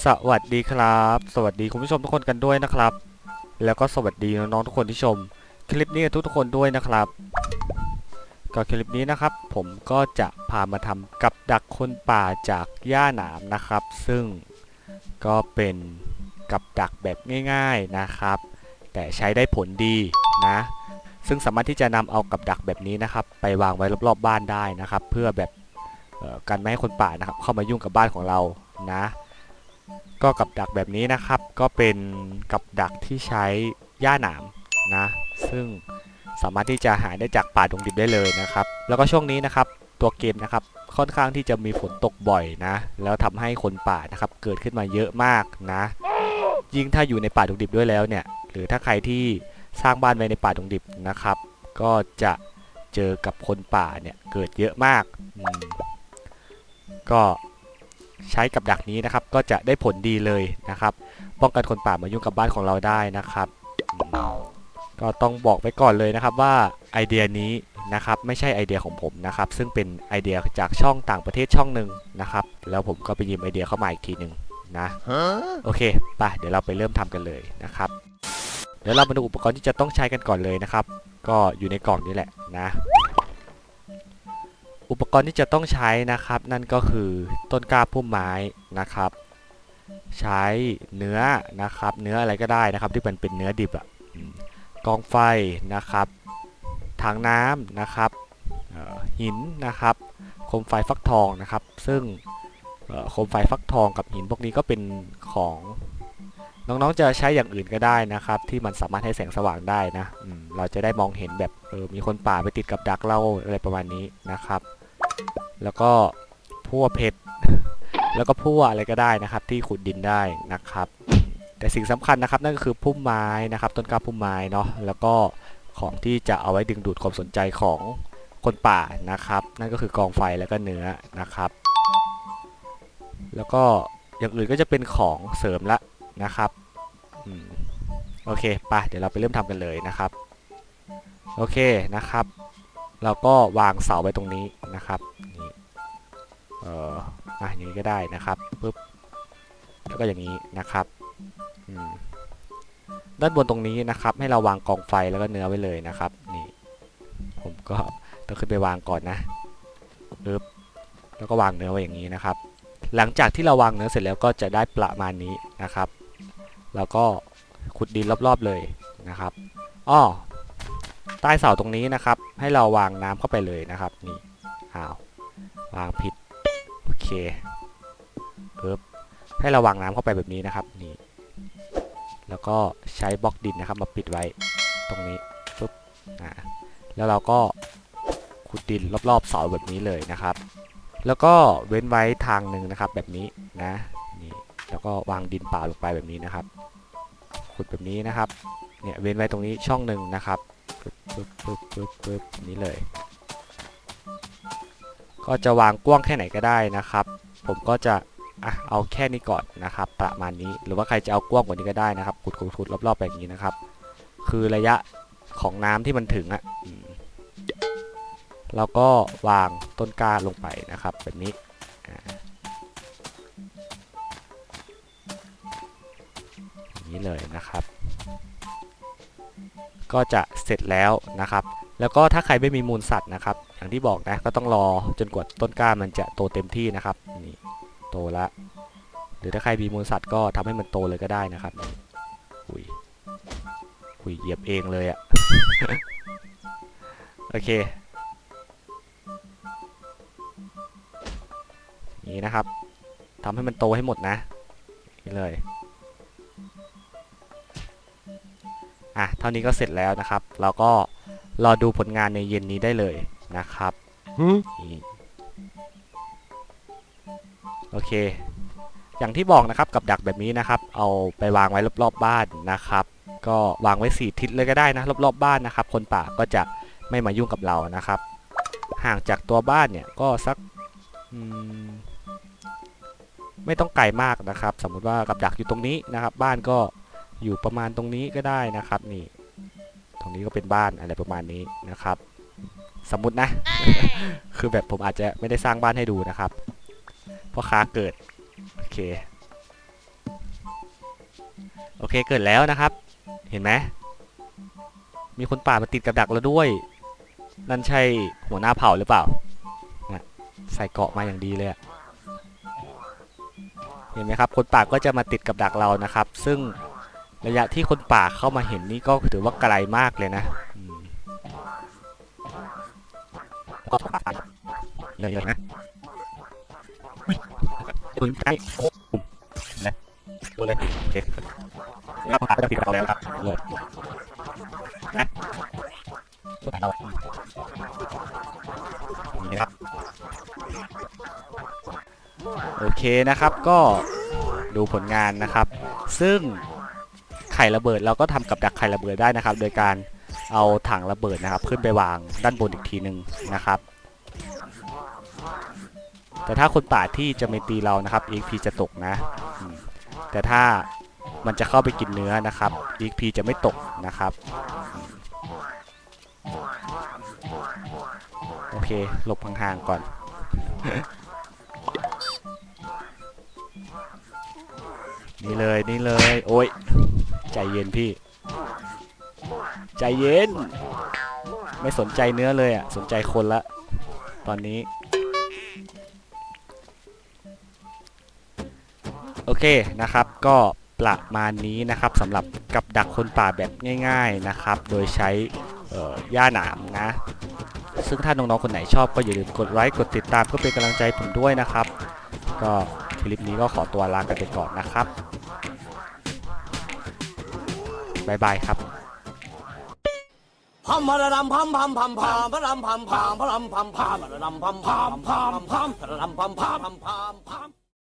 สวัสดีครับ สวัสดีคุณผู้ชมทุกคนกันด้วยนะครับ แล้วก็สวัสดีน้องๆทุกคนที่ชม คลิปนี้ทุกๆคนด้วยนะครับ ก็คลิปนี้นะครับ ผมก็จะพามาทำกับดักคนป่าจากหญ้าหนามนะครับ ซึ่งก็เป็นกับดักแบบง่ายๆนะครับ แต่ใช้ได้ผลดีนะ ซึ่งสามารถที่จะนำเอากับดักแบบนี้นะครับ ไปวางไว้รอบๆบ้านได้นะครับ เพื่อแบบกันไม่ให้คนป่านะครับ เข้ามายุ่งกับบ้านของเรานะ ก็กับดักแบบนี้นะครับ ก็เป็นกับดักที่ใช้หญ้าหนามนะ ซึ่งสามารถที่จะหาได้จากป่าดงดิบได้เลยนะครับ แล้วก็ช่วงนี้นะครับตัวเกมนะครับค่อนข้างที่จะมีฝนตกบ่อยนะ แล้วทำให้คนป่านะครับเกิดขึ้นมาเยอะมากนะ ยิ่งถ้าอยู่ในป่าดงดิบด้วยแล้วเนี่ย หรือถ้าใครที่สร้างบ้านไว้ในป่าดงดิบนะครับ ก็จะเจอกับคนป่าเนี่ยเกิดเยอะมาก ก็ ใช้กับดักนี้นะครับ ก็จะได้ผลดีเลยนะครับ ป้องกันคนป่ามายุ่งกับบ้านของเราได้นะครับอืมก็ต้องบอกไว้ก่อนเลยนะครับว่าไอเดียนี้นะครับไม่ใช่ไอเดียของผมนะครับ ซึ่งเป็นไอเดียจากช่องต่างประเทศช่องหนึ่งนะครับ แล้วผมก็ไปยืมไอเดียเข้ามาอีกทีหนึ่งนะโอเคไปเดี๋ยวเราไปเริ่มทำกันเลยนะครับเดี๋ยวเรามาดูอุปกรณ์ที่จะต้องใช้กันก่อนเลยนะครับ ก็อยู่ในกล่องนี้แหละนะ อุปกรณ์ที่จะต้องใช้นะครับ นั่นก็คือต้นกล้าพุ่มไม้นะครับ ใช้เนื้อนะครับ เนื้ออะไรก็ได้นะครับ ที่มันเป็นเนื้อดิบอะกองไฟนะครับถังน้ำนะครับหินนะครับโคมไฟฟักทองนะครับ ซึ่งโคมไฟฟักทองกับหินพวกนี้ก็เป็นของ น้องๆจะใช้อย่างอื่นก็ได้นะครับ ที่มันสามารถให้แสงสว่างได้นะอืเราจะได้มองเห็นแบบเออมีคนป่าไปติดกับดักเราอะไรประมาณนี้นะครับ แล้วก็พั่วเพชรแล้วก็พั่วอะไรก็ได้นะครับ ที่ขุดดินได้นะครับ แต่สิ่งสำคัญนะครับ นั่นก็คือพุ่มไม้นะครับ ต้นกล้าพุ่มไม้เนาะแล้วก็ของที่จะเอาไว้ดึงดูดความสนใจของคนป่านะครับ นั่นก็คือกองไฟแล้วก็เนื้อนะครับ แล้วก็อย่างอื่นก็จะเป็นของเสริมละ นะครับอโอเคไปเดี๋ยวเราไปเริ่มทำกันเลยนะครับ โอเคนะครับ เราก็วางเสาไว้ตรงนี้นะครับนี่เอ่ออะอย่างนี้ก็ได้นะครับปุ๊บแล้วก็อย่างนี้นะครับด้านบนตรงนี้นะครับ ให้เราวางกองไฟแล้วก็เนื้อไว้เลยนะครับ นี่ ผมก็ต้องขึ้นไปวางก่อนนะปึ๊บแล้วก็วางเนื้อไว้อย่างนี้นะครับ หลังจากที่เราวางเนื้อเสร็จแล้วก็จะได้ประมาณนี้นะครับ แล้วก็ขุดดินรอบๆเลยนะครับอ้อใต้เสาตรงนี้นะครับ ให้เราวางน้ำเข้าไปเลยนะครับนี่อ้าววางผิดโอเคปึ๊บให้เราวางน้ำเข้าไปแบบนี้นะครับนี่แล้วก็ใช้บล็อกดินนะครับมาปิดไว้ตรงนี้ปึ๊บอ่าแล้วเราก็ขุดดินรอบๆเสาแบบนี้เลยนะครับ แล้วก็เว้นไว้ทางหนึ่งนะครับแบบนี้นะ แล้วก็วางดินเปล่าลงไปแบบนี้นะครับ ขุดแบบนี้นะครับ เนี่ยเว้นไว้ตรงนี้ช่องหนึ่งนะครับปึ๊บปึ๊บปึ๊บปึ๊บปึ๊บนี้เลย ก็จะวางกว้างแค่ไหนก็ได้นะครับ ผมก็จะอะเอาแค่นี้ก่อนนะครับ ประมาณนี้หรือว่าใครจะเอากว้างกว่านี้ก็ได้นะครับขุดขุดขุดรอบๆแบบนี้นะครับ คือระยะของน้ำที่มันถึงอะเราก็วางต้นกล้าลงไปนะครับ แบบนี้ เลยนะครับ ก็จะเสร็จแล้วนะครับ แล้วก็ถ้าใครไม่มีมูลสัตว์นะครับ อย่างที่บอกนะก็ต้องรอจนกว่าต้นกล้ามันจะโตเต็มที่นะครับนี่โตละหรือถ้าใครมีมูลสัตว์ก็ทำให้มันโตเลยก็ได้นะครับอุ้ยอุยเหยียบเองเลยอะโอเคนี่นะครับทำให้มันโตให้หมดนะนี่เลย อะเท่านี้ก็เสร็จแล้วนะครับเราก็รอดูผลงานในเย็นนี้ได้เลยนะครับนี่โอเค อย่างที่บอกนะครับกับดักแบบนี้นะครับ เอาไปวางไว้รอบๆบ้านนะครับ ก็วางไว้สี่ทิศเลยก็ได้นะรอบๆบ้านนะครับ คนป่าก็จะไม่มายุ่งกับเรานะครับ ห่างจากตัวบ้านเนี่ยก็สักอืมไม่ต้องไกลมากนะครับ สมมุติว่ากับดักอยู่ตรงนี้นะครับ บ้านก็ อยู่ประมาณตรงนี้ก็ได้นะครับนี่ ตรงนี้ก็เป็นบ้านอะไรประมาณนี้นะครับ สมมตินะ คือแบบผมอาจจะไม่ได้สร้างบ้านให้ดูนะครับพราะค้าเกิดโอเคโอเคเกิดแล้วนะครับ เห็นไหมมีคนป่ามาติดกับดักแล้วด้วย นั่นใช่หัวหน้าเผ่าหรือเปล่านะใส่เกาะมาอย่างดีเลยเห็นไหมครับ คนป่าก็จะมาติดกับดักเรานะครับ ซึ่ง ระยะที่คนป่าเข้ามาเห็นนี่ก็ถือว่าไกลมากเลยนะเลยนะปืนใกล้โอ้ปุ่มนะดูเลยโอเคแล้วคนป่าก็จะติดกับเราแล้วครับเลยนะคนป่าเรานี่นะครับโอเคนะครับก็ดูผลงานนะครับ ซึ่ง ไข่ระเบิดเราก็ทำกับดักไข่ระเบิดได้นะครับ โดยการเอาถังระเบิดนะครับ ขึ้นไปวางด้านบนอีกทีหนึ่งนะครับ แต่ถ้าคนป่าที่จะไม่ตีเรานะครับ EXP จะตกนะ แต่ถ้ามันจะเข้าไปกินเนื้อนะครับ EXP จะไม่ตกนะครับโอเคหลบห่างๆก่อนนี่เลยนี่เลย โอ้ย ใจเย็นพี่ ใจเย็น ไม่สนใจเนื้อเลยอะ สนใจคนละ ตอนนี้ โอเคนะครับ ก็ประมาณนี้นะครับสำหรับกับดักคนป่าแบบง่าย ๆนะครับ โดยใช้เอ่อย่าหนามนะ ซึ่งถ้าน้องๆคนไหนชอบก็อย่าลืมกดไลค์กดติดตามเพื่อเป็นกำลังใจผมด้วยนะครับ ก็คลิปนี้ก็ขอตัวลากันไปก่อนนะครับ บายบายครับพัมพะระดำพัมพัมพัมพามพะรำพัมพามพะรำพัมพามพะระดำพัมพามพัมพามพะรำพัมพามพามพัมพาม